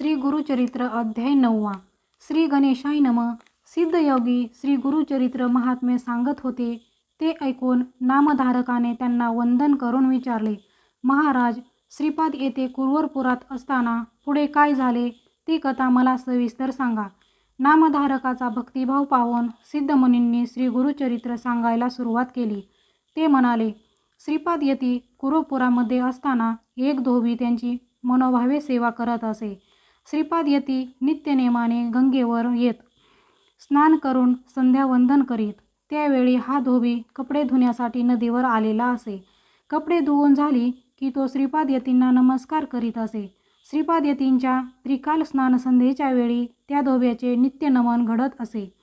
श्री गुरुचरित्र अध्याय नववा. श्री गणेशाय नम. सिद्धयोगी श्री गुरुचरित्र महात्मे सांगत होते. ते ऐकून नामधारकाने त्यांना वंदन करून विचारले महाराज श्रीपाद येथे कुरवरपुरात असताना पुढे काय झाले? ती कथा मला सविस्तर सांगा. नामधारकाचा भक्तिभाव पाहून सिद्धमुनींनी श्री गुरुचरित्र सांगायला सुरुवात केली. ते म्हणाले श्रीपाद येती कुरुपुरामध्ये असताना एक धोबी त्यांची मनोभावे सेवा करत असे. श्रीपाद यती नित्यनेमाने गंगेवर येत. स्नान करून संध्यावंदन करीत. त्यावेळी हा धोबी कपडे धुण्यासाठी नदीवर आलेला असे. कपडे धुवून झाली की तो श्रीपाद यतींना नमस्कार करीत असे. श्रीपाद यतींच्या त्रिकाल स्नान संध्येच्या वेळी त्या धोब्याचे नित्यनमन घडत असे.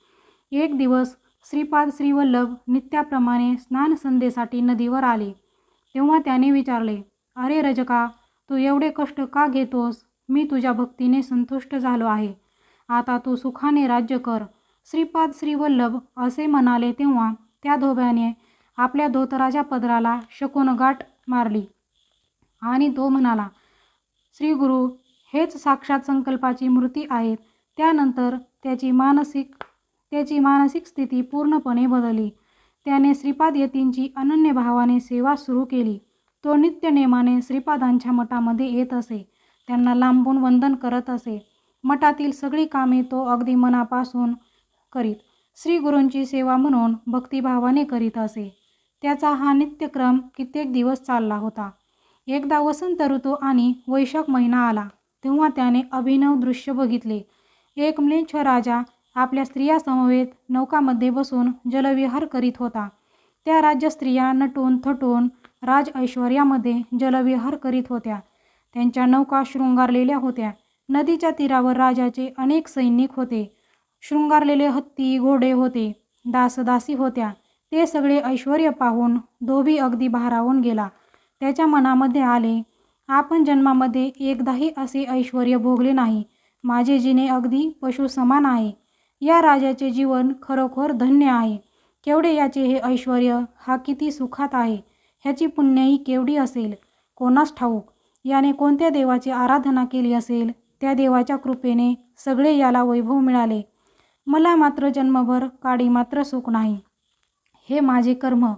एक दिवस श्रीपाद श्रीवल्लभ नित्याप्रमाणे स्नान संध्येसाठी नदीवर आले. तेव्हा त्याने विचारले अरे रजका तू एवढे कष्ट का घेतोस? मी तुझ्या भक्तीने संतुष्ट झालो आहे. आता तू सुखाने राज्य कर. श्रीपाद श्रीवल्लभ असे म्हणाले तेव्हा त्या धोब्याने आपल्या धोतराच्या पदराला शकून गाठ मारली. आणि तो म्हणाला श्री गुरु हेच साक्षात संकल्पाची मूर्ती आहेत. त्यानंतर त्याची मानसिक त्याची मानसिक स्थिती पूर्णपणे बदलली. त्याने श्रीपाद यतींची अनन्य भावाने सेवा सुरू केली. तो नित्यनेमाने श्रीपादांच्या मठामध्ये येत असे. त्यांना लांबून वंदन करत असे. मठातील सगळी कामे तो अगदी मनापासून करीत. श्री गुरूंची सेवा म्हणून भक्तिभावाने करीत असे. त्याचा हा नित्यक्रम कित्येक दिवस चालला होता. एकदा वसंत ऋतू आणि वैशाख महिना आला तेव्हा त्याने अभिनव दृश्य बघितले. एक म्लेच्छ राजा आपल्या स्त्रियासमवेत नौकामध्ये बसून जलविहार करीत होता. त्या राज्य स्त्रिया नटून थटून राज ऐश्वर्यामध्ये जलविहार करीत होत्या. त्यांच्या नौका शृंगारलेल्या होत्या. नदीच्या तीरावर राजाचे अनेक सैनिक होते. शृंगारलेले हत्ती घोडे होते. दासदासी होत्या. ते सगळे ऐश्वर पाहून धोबी अगदी भारावून गेला. त्याच्या मनामध्ये आले आपण जन्मामध्ये एकदाही असे ऐश्वर भोगले नाही. माझे जिने अगदी पशु समान आहे. या राजाचे जीवन खरोखर धन्य आहे. केवढे याचे हे ऐश्वर हा किती सुखात आहे. ह्याची पुण्याई केवढी असेल. कोणास ठाऊक. याने कोणत्या देवाची आराधना केली असेल त्या देवाच्या कृपेने सगळे याला वैभव मिळाले. मला मात्र जन्मभर काडी मात्र सुख नाही. हे माझे कर्म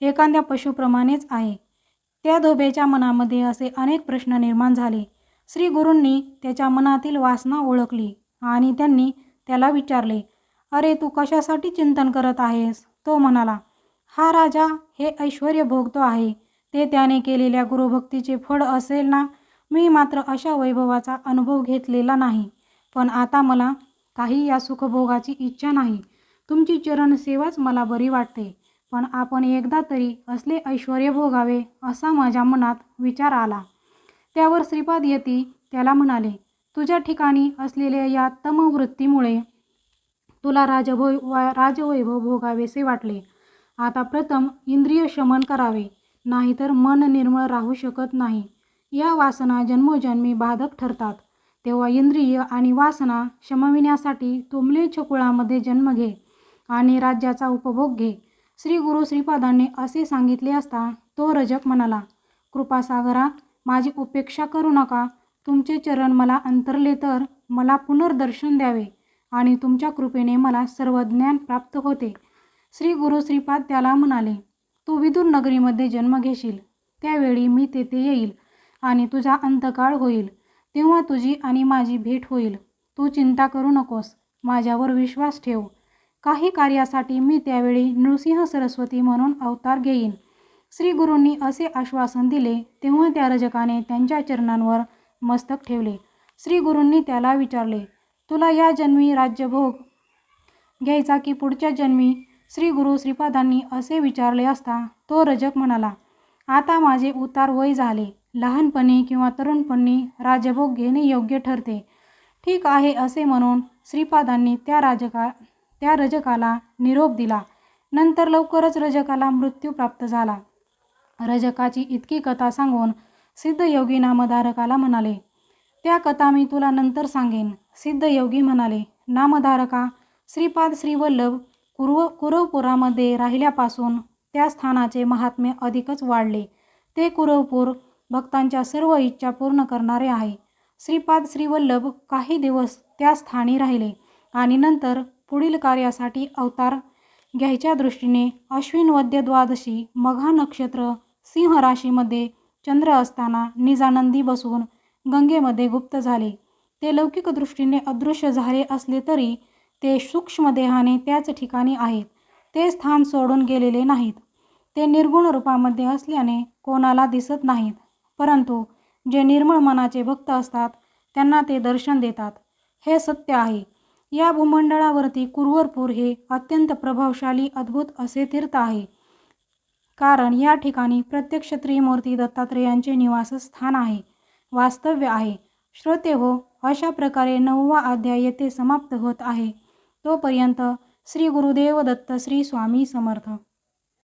एखाद्या पशुप्रमाणेच आहे. त्या धोब्याच्या मनामध्ये असे अनेक प्रश्न निर्माण झाले. श्री गुरूंनी त्याच्या मनातील वासना ओळखली आणि त्यांनी त्याला विचारले अरे तू कशासाठी चिंतन करत आहेस? तो म्हणाला हा राजा हे ऐश्वर भोगतो आहे. ते त्याने केलेल्या गुरुभक्तीचे फळ असेल ना? मी मात्र अशा वैभवाचा अनुभव घेतलेला नाही. पण आता मला काही या सुखभोगाची इच्छा नाही. तुमची चरण सेवाच मला बरी वाटते. पण आपण एकदा तरी असले ऐश्वर भोगावे असा माझ्या मनात विचार आला. त्यावर श्रीपाद यती त्याला म्हणाले तुझ्या ठिकाणी असलेल्या या तमवृत्तीमुळे तुला राजभो वा राजवैभव भोगावेसे वाटले. आता प्रथम इंद्रिय शमन करावे. नाहीतर मन निर्मळ राहू शकत नाही. या वासना जन्मोजन्मी बाधक ठरतात. तेव्हा इंद्रिय आणि वासना शमविण्यासाठी तुमले छकुळामध्ये जन्म घे आणि राज्याचा उपभोग घे. श्री गुरु श्रीपादांनी असे सांगितले असता तो रजक म्हणाला कृपासागरा माझी उपेक्षा करू नका. तुमचे चरण मला अंतरले तर मला पुनर्दर्शन द्यावे आणि तुमच्या कृपेने मला सर्व ज्ञान प्राप्त होते. श्री गुरु श्रीपाद त्याला म्हणाले तू विदूर नगरीमध्ये जन्म घेशील. त्यावेळी मी तेथे येईल आणि तुझा अंतकाळ होईल. तेव्हा तुझी आणि माझी भेट होईल. तू चिंता करू नकोस. माझ्यावर विश्वास ठेव. काही कार्यासाठी मी त्यावेळी नृसिंह सरस्वती म्हणून अवतार घेईन. श्री गुरूंनी असे आश्वासन दिले तेव्हा त्या रजकाने त्यांच्या चरणांवर मस्तक ठेवले. श्री गुरूंनी त्याला विचारले तुला या जन्मी राज्यभोग घ्यायचा की पुढच्या जन्मी श्री गुरु श्रीपादांनी असे विचारले असता तो रजक म्हणाला आता माझे उतार वय झाले. लहानपणी किंवा तरुणपणी राजभोग घेणे योग्य ठरते. ठीक आहे असे म्हणून श्रीपादांनी त्या राजका त्या रजकाला निरोप दिला. नंतर लवकरच रजकाला मृत्यू प्राप्त झाला. रजकाची इतकी कथा सांगून सिद्धयोगी नामधारकाला म्हणाले त्या कथा मी तुला नंतर सांगेन. सिद्धयोगी म्हणाले नामधारका श्रीपाद श्रीवल्लभ कुरव कुरवपुरामध्ये राहिल्यापासून त्या स्थानाचे महात्म्य अधिकच वाढले. ते कुरवपूर भक्तांच्या सर्व इच्छा पूर्ण करणारे आहे. श्रीपाद श्रीवल्लभ काही दिवस त्या स्थानी राहिले आणि नंतर पुढील कार्यासाठी अवतार घ्यायच्या दृष्टीने अश्विन वद्य द्वादशी मघा नक्षत्र सिंह राशीमध्ये चंद्र असताना निजानंदी बसून गंगेमध्ये गुप्त झाले. ते लौकिक दृष्टीने अदृश्य झाले असले तरी ते सूक्ष्मदेहाने त्याच ठिकाणी आहेत. ते स्थान सोडून गेलेले नाहीत. ते निर्गुण रूपामध्ये असल्याने कोणाला दिसत नाहीत. परंतु जे निर्मळ मनाचे भक्त असतात त्यांना ते दर्शन देतात. हे सत्य आहे. या भूमंडळावरती कुरवरपूर हे अत्यंत प्रभावशाली अद्भुत असे तीर्थ आहे. कारण या ठिकाणी प्रत्यक्ष त्रिमूर्ती दत्तात्रेयांचे निवासस्थान आहे. वास्तव्य आहे. श्रोते हो अशा प्रकारे नववा अध्याय येथे समाप्त होत आहे. तोपर्यंत श्री गुरुदेव दत्त श्री स्वामी समर्थ.